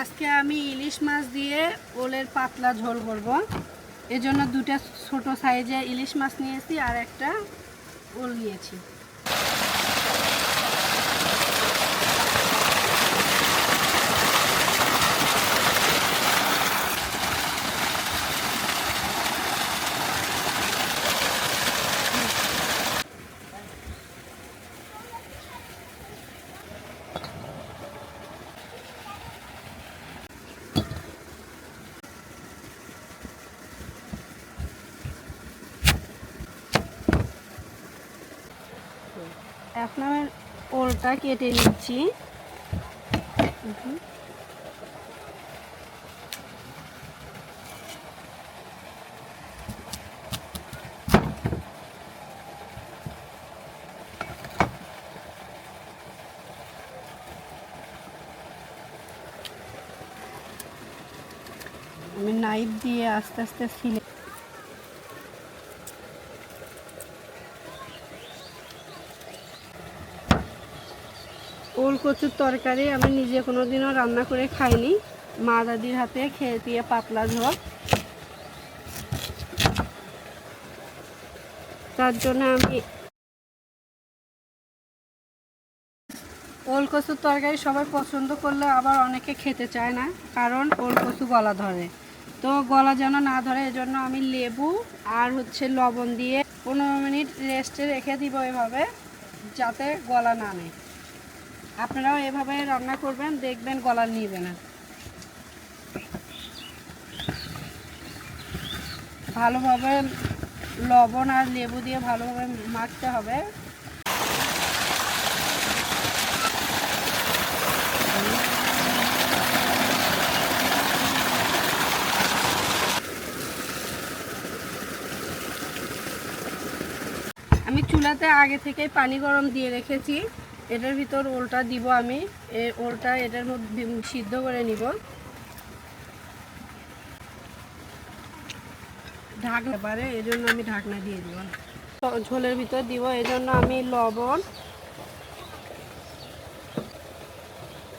আজকে আমি ইলিশ মাছ দিয়ে ওলের পাতলা ঝোল করব। এজন্য দুটা ছোট সাইজে ইলিশ মাছ নিয়েছি আর একটা ওল নিয়েছি। এখন আমি ওলটা কেটে নিচ্ছি। আমি নাইফ দিয়ে আস্তে আস্তে ছিলে ওল কচুর তরকারি আমি নিজে কোনো দিনও রান্না করে খাইনি। মা দাদির হাতে খেয়ে দিয়ে পাতলা ঝোল। তার জন্য আমি ওল কচুর তরকারি সবাই পছন্দ করলে আবার অনেকে খেতে চায় না, কারণ ওল কচু গলা ধরে। তো গলা যেন না ধরে, এজন্য আমি লেবু আর হচ্ছে লবণ দিয়ে পনেরো মিনিট রেস্টে রেখে দিব এভাবে, যাতে গলা না নেয়। আপনারাও এভাবে রান্না করবেন, দেখবেন গলা নিবে না। ভালোভাবে লবণ আর লেবু দিয়ে ভালোভাবে মাখতে হবে। আমি চুলাতে আগে থেকে পানি গরম দিয়ে রেখেছি। এটার ভিতর ওলটা দিব আমি। এ ওলটা এটার মধ্যে সিদ্ধ করে নিব। ঢাকনা পারে এই জন্য আমি ঢাকনা দিয়ে দিব। ঝোলের ভিতর দিব। এই জন্য আমি লবণ,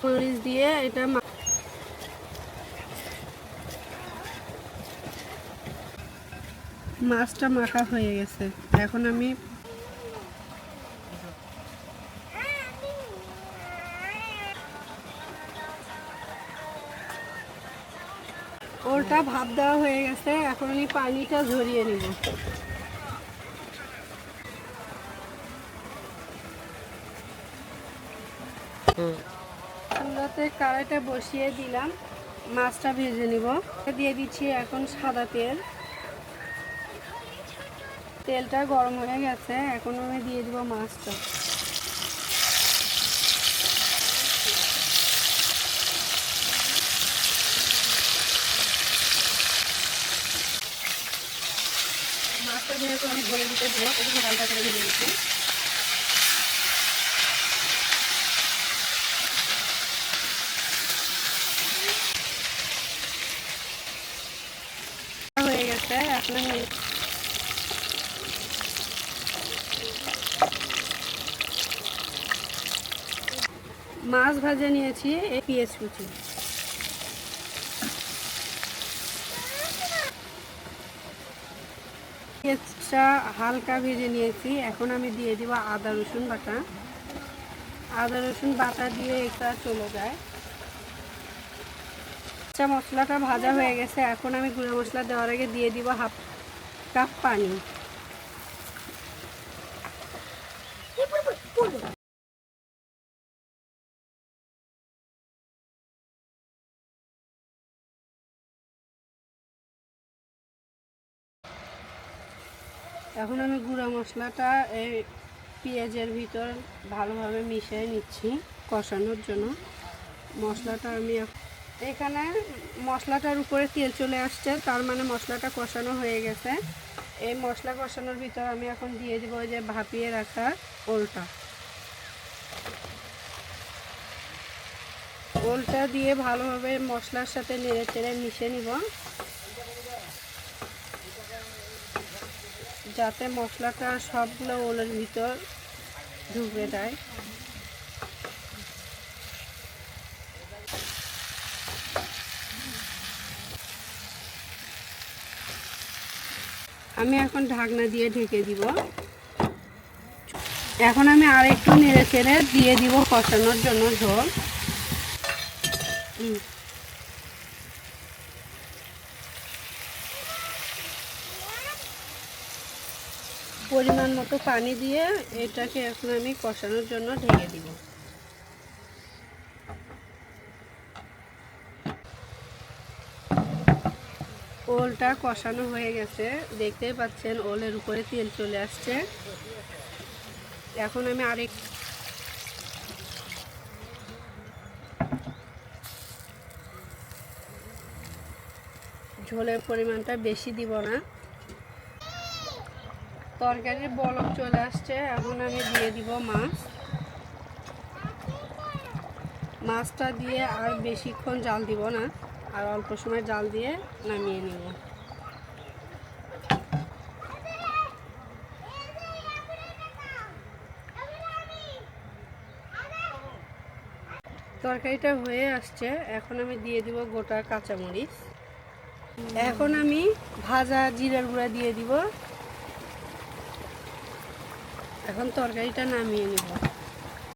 মরিচ দিয়ে এটা মাছটা মাখা হয়ে গেছে। এখন আমি ওলটা ভাপ দেওয়া হয়ে গেছে, এখন আমি পানিটা ঝরিয়ে নিব। চুলাতে কড়াইটা বসিয়ে দিলাম, মাছটা ভেজে নিব। দিয়ে দিচ্ছি এখন সাদা তেল। তেলটা গরম হয়ে গেছে, এখন আমি দিয়ে দিব মাছটা। ধরে দিতে একটু হালকা করে ভেজে হয়ে গেছে আমি মাছ ভাজে নিয়েছি, এই পেঁয়াজ কুচি। পেঁয়াজটা হালকা ভেজে নিয়েছি। এখন আমি দিয়ে দিব আদা, রসুন বাটা। আদা, রসুন বাটা দিয়ে এটা চলে যায়। আচ্ছা মশলাটা ভাজা হয়ে গেছে। এখন আমি গুঁড়ো মশলা দেওয়ার আগে দিয়ে দিব হাফ কাপ পানি। এখন আমি গুঁড়া মশলাটা এই পেঁয়াজের ভিতর ভালোভাবে মিশিয়ে নিচ্ছি কষানোর জন্য। মশলাটা আমি এখানে মশলাটার উপরে তেল চলে আসছে, তার মানে মশলাটা কষানো হয়ে গেছে। এই মশলা কষানোর ভিতর আমি এখন দিয়ে দেবো যে ভাপিয়ে রাখা ওলটা। ওলটা দিয়ে ভালোভাবে মশলার সাথে নেড়ে চেড়ে মিশে নিব। যাতে মশলাটা সবগুলো ওলের ভিতর ঢুকে দেয় আমি এখন ঢাকনা দিয়ে ঢেকে দিব। এখন আমি আর একটু নেড়ে চেড়ে দিয়ে দিব কষানোর জন্য ঝোল। হুম পরিমাণ মতো পানি দিয়ে এটাকে এখন আমি কষানোর জন্য ঢেকে দিব। ওলটা কষানো হয়ে গেছে। দেখতেই পাচ্ছেন, ওলের উপরে তেল চলে আসছে। এখন আমি আরেক ঝোলের পরিমাণটা বেশি দিব না। তরকারির বলক চলে আসছে। এখন আমি দিয়ে দিব মাছ। মাছটা দিয়ে আর বেশিক্ষণ জাল দিব না। আর অল্প সময় জাল দিয়ে নামিয়ে নিব। তরকারিটা হয়ে আসছে। এখন আমি দিয়ে দিব গোটা কাঁচামরিচ। এখন আমি ভাজা জিরার গুঁড়া দিয়ে দিব। এখন তরকারিটা নামিয়ে নিব।